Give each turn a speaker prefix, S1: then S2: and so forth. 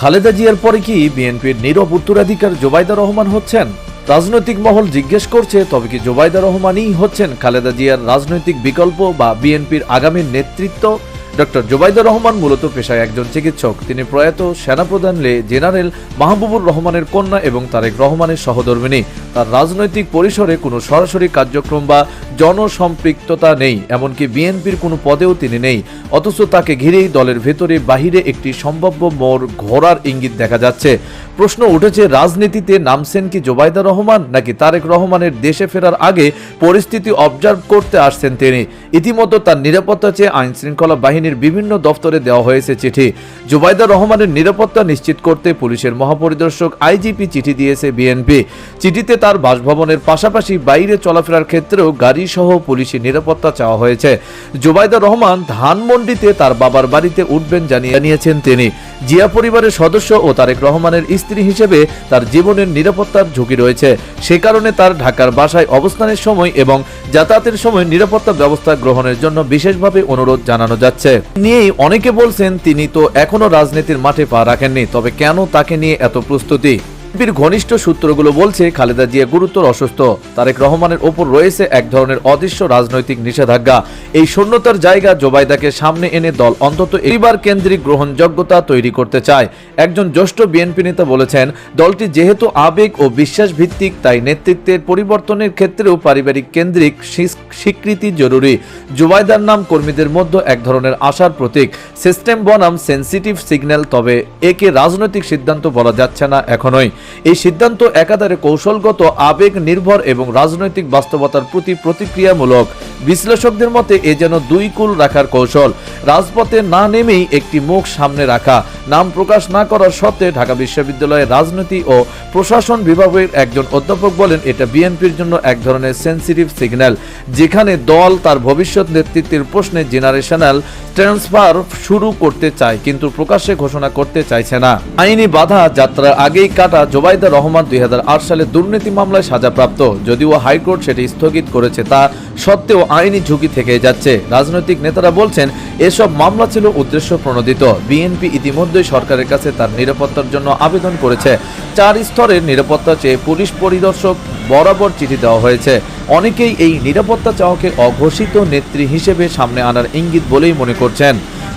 S1: খালেদা জিয়ার পরে কি বিএনপির নীরব উত্তরাধিকার জোবাইদা রহমান হচ্ছেন? রাজনৈতিক মহল জিজ্ঞেস করছে, তবে কি জোবাইদা রহমানই হচ্ছেন খালেদা জিয়ার রাজনৈতিক বিকল্প বা বিএনপির আগামী নেতৃত্ব? ডক্টর জোবাইদা রহমান মূলত পেশায় একজন চিকিৎসক। তিনি প্রয়াত সেনাপ্রধান লে জেনারেল মাহবুবুর রহমানের কন্যা এবং তারেক রহমানের সহধর্মিনী তার রাজনৈতিক পরিসরে কোনো সরাসরি কার্যক্রম বা জনসম্পৃক্ততা নেই, এমনকি বিএনপির কোনো পদেও তিনি নেই। অথচ তাকে ঘিরেই দলের ভেতরে বাহিরে একটি সম্ভাব্য মোড় ঘোরার ইঙ্গিত দেখা যাচ্ছে। প্রশ্ন উঠেছে, রাজনীতিতে নামছেন কি জোবাইদা রহমান, নাকি তারেক রহমানের দেশে ফেরার আগে পরিস্থিতি অবজার্ভ করতে আসছেন তিনি? ইতিমধ্যে তার নিরাপত্তা চেয়ে আইন শৃঙ্খলা বাহিনীর বিভিন্ন দফতরে দেওয়া হয়েছে চিঠি। জুবাইদা রহমানের নিরাপত্তা নিশ্চিত করতে পুলিশের মহাপরিদর্শক আইজিপি চিঠি দিয়েছে বিএনপি। চিঠিতে তার বাসভবনের পাশাপাশি বাইরে চলাফেরার ক্ষেত্রেও গাড়ি সহ পুলিশি নিরাপত্তা চাওয়া হয়েছে। জুবাইদা রহমান ধানমন্ডিতে তার বাবার বাড়িতে উঠবেন জানিয়ে জানিয়েছেন তিনি। জিয়া পরিবারের সদস্য ও তারেক রহমানের স্ত্রী হিসেবে তার জীবনের নিরাপত্তার ঝুঁকি রয়েছে। সে কারণে তার ঢাকার বাসায় অবস্থানের সময় এবং যাতায়াতের সময় নিরাপত্তা ব্যবস্থা গ্রহণের জন্য বিশেষভাবে অনুরোধ জানানো যাচ্ছে। নিয়েই অনেকে বলছেন, তিনি তো এখনও রাজনীতির মাঠে পা রাখেননি, তবে কেন তাকে নিয়ে এত প্রস্তুতি? বিএনপির ঘনিষ্ঠ সূত্রগুলো বলছে, খালেদা জিয়া গুরুতর অসুস্থ। তারেক রহমানের ওপর রয়েছে এক ধরনের অদৃশ্য রাজনৈতিক নিষেধাজ্ঞা। এই শূন্যতার জায়গা জোবাইদাকে সামনে এনে দল অন্তত এইবার কেন্দ্রিক গ্রহণযোগ্যতা তৈরি করতে চায়। একজন জ্যেষ্ঠ বিএনপি নেতা বলেছেন, দলটি যেহেতু আবেগ ও বিশ্বাস ভিত্তিক তাই নেতৃত্বের পরিবর্তনের ক্ষেত্রেও পারিবারিক কেন্দ্রিক স্বীকৃতি জরুরি। জুবাইদার নাম কর্মীদের মধ্যে এক ধরনের আশার প্রতীক। সিস্টেম বনাম সেন্সিটিভ সিগন্যাল, তবে একে রাজনৈতিক সিদ্ধান্ত বলা যাচ্ছে না এখনোই। এই সিদ্ধান্ত একাধারে কৌশলগত আবেগ নির্ভর এবং রাজনৈতিক বাস্তবতার প্রতি প্রতিক্রিয়ামূলক। বিশ্লেষকদের মতে, এ যেন দুই কুল রাখার কৌশল। রাজপথে না নেমেই একটি মুখ সামনে রাখা। নাম প্রকাশ না করার সত্ত্বে ঢাকা বিশ্ববিদ্যালয়ের রাজনীতি ও প্রশাসন বিভাগের একজন অধ্যাপক বলেন, এটা বিএনপির জন্য এক ধরনের সেন্সিটিভ সিগন্যাল যেখানে দল তার ভবিষ্যৎ নেতৃত্বের প্রশ্নে জেনারেশনাল ট্রান্সফার শুরু করতে চায়, কিন্তু প্রকাশ্যে ঘোষণা করতে চাইছে না। আইনি বাধা যাত্রার আগেই কাটা জোবাইদা রহমান দুই হাজার আট সালে দুর্নীতি মামলায় সাজাপ্রাপ্ত। যদিও হাইকোর্ট সেটি স্থগিত করেছে, তা সত্ত্বেও আইনি ঝুঁকি থেকে যাচ্ছে। রাজনৈতিক নেতারা বলছেন, এসব মামলা ছিল উদ্দেশ্য প্রণোদিত। বিএনপি ইতিমধ্যেই সরকারের কাছে তার নিরাপত্তার জন্য আবেদন করেছে। চার স্তরের নিরাপত্তা চেয়ে পুলিশ পরিদর্শক বরাবর চিঠি দেওয়া হয়েছে। অনেকেই এই নিরাপত্তা চাওয়াকে অঘোষিত নেত্রী হিসেবে সামনে আনার ইঙ্গিত বলেই মনে করছেন।